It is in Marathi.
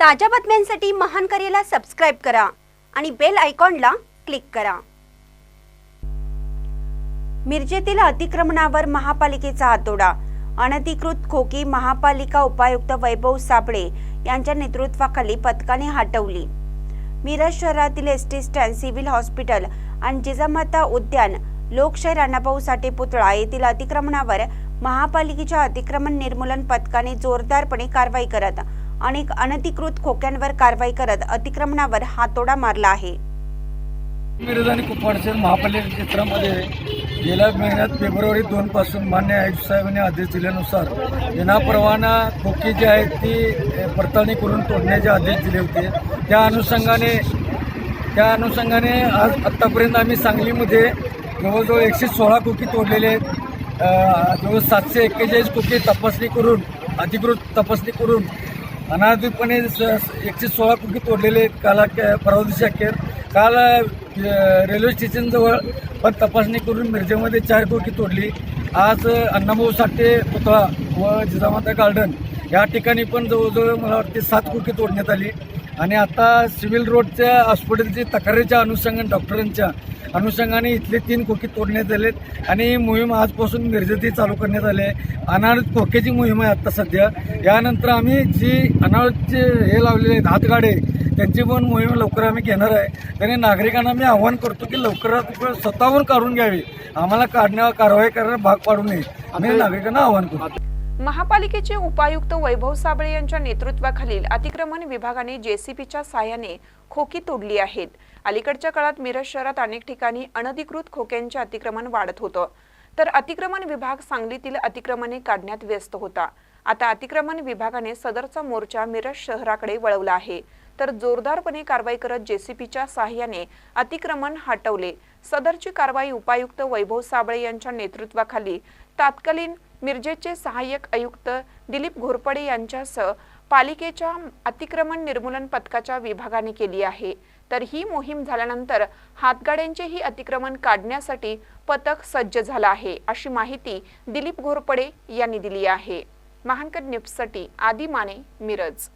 ताज्या बातम्यांसाठी महान करेला सबस्क्राईब करा आणि बेल आयकॉनला क्लिक करा. मिरजेतील अतिक्रमणावर महापालिकेचा हातोडा. अनधिकृत खोकी महापालिका उपायुक्त वैभव साबळे यांच्या नेतृत्वाखाली पथकाने हटवली. मिरज शहरातील S T stand civil hospital आणि जिजामाता उद्यान लोकशाही राणाभाऊ साठे पुतळा येथील अतिक्रमणावर महापालिकेच्या अतिक्रमण निर्मूलन पथकाने जोरदारपणे कारवाई करत अनेक अनधिकृत खोक्यांवर कारवाई करत अतिक्रमणावर हातोडा मारला आहे. मिरज आणि कुपवाड महापालिका क्षेत्रामध्ये गेल्या महिन्यात फेब्रुवारी दोन पासून मान्य आयुक्त साहेबांनी आदेश दिल्यानुसार विनापरवाना खोकी जी आहेत ती पडताळणी करून तोडण्याचे आदेश दिले होते. त्या अनुषंगाने त्या अनुषंगाने आज आत्तापर्यंत आम्ही सांगलीमध्ये जवळजवळ एकशे सोळा खोकी तोडलेले आहेत. जवळ सातशे एक्केचाळीस खोकी तपासणी करून अधिकृत तपासणी करून अनाधितपणे स- एकशे सोळा कुकी तोडलेले काला काल परवा दिवशी अखेर काल रेल्वे स्टेशनजवळ पण तपासणी करून मिरजेमध्ये चार कोटी तोडली. आज अण्णाभाऊ साठे पुतळा व जिजामाता गार्डन या ठिकाणी पण जवळजवळ मला वाटते सात कोटी तोडण्यात आली. आणि आता सिव्हिल रोडच्या हॉस्पिटलची तक्रारीच्या अनुषंगाने डॉक्टरांच्या अनुषंगाने इथले तीन खोकी तोडण्यात आलेत आणि ही मोहीम आजपासून मिरजेतही चालू करण्यात आली आहे. अनावृत खोक्याची मोहीम आहे आत्ता सध्या. यानंतर आम्ही जी अनावृतचे हे लावलेले आहेत हातगाडे त्यांची पण मोहीम लवकर आम्ही घेणार आहे. त्याने नागरिकांना मी आव्हान करतो की लवकरात लवकर स्वतःहून काढून घ्यावी. आम्हाला काढण्या कारवाई करण्यास भाग पाडू नये. आम्ही नागरिकांना आव्हान करतो. महापालिकेचे उपायुक्त वैभव साबळे यांच्या नेतृत्वाखालील अतिक्रमण विभागाने जेसीबीच्या साहाय्याने खोकी तोडली आहेत. अलीकडच्या काळात मिरज शहरात अनेक ठिकाणी अनधिकृत खोक्यांचे अतिक्रमण वाढत होतं. तर अतिक्रमण विभाग सांगलीतील अतिक्रमणे काढण्यात व्यस्त होता. आता अतिक्रमण विभागाने सदरचा मोर्चा मिरज शहराकडे वळवला आहे. तर जोरदारपणे कारवाई करत जेसीपीच्या साहाय्याने अतिक्रमण हटवले. सदरची कारवाई उपायुक्त वैभव साबळे यांच्या नेतृत्वाखाली तात्कालीन मिरजेचे सहाय्यक आयुक्त दिलीप घोरपडे यांच्यासह पालिकेच्या अतिक्रमण निर्मूलन पथकाच्या विभागाने केली आहे. तर ही मोहीम झाल्यानंतर हातगाड्यांचेही अतिक्रमण काढण्यासाठी पथक सज्ज झालं आहे अशी माहिती दिलीप घोरपडे यांनी दिली आहे. महानकर न्यूजसाठी आदी माने मिरज.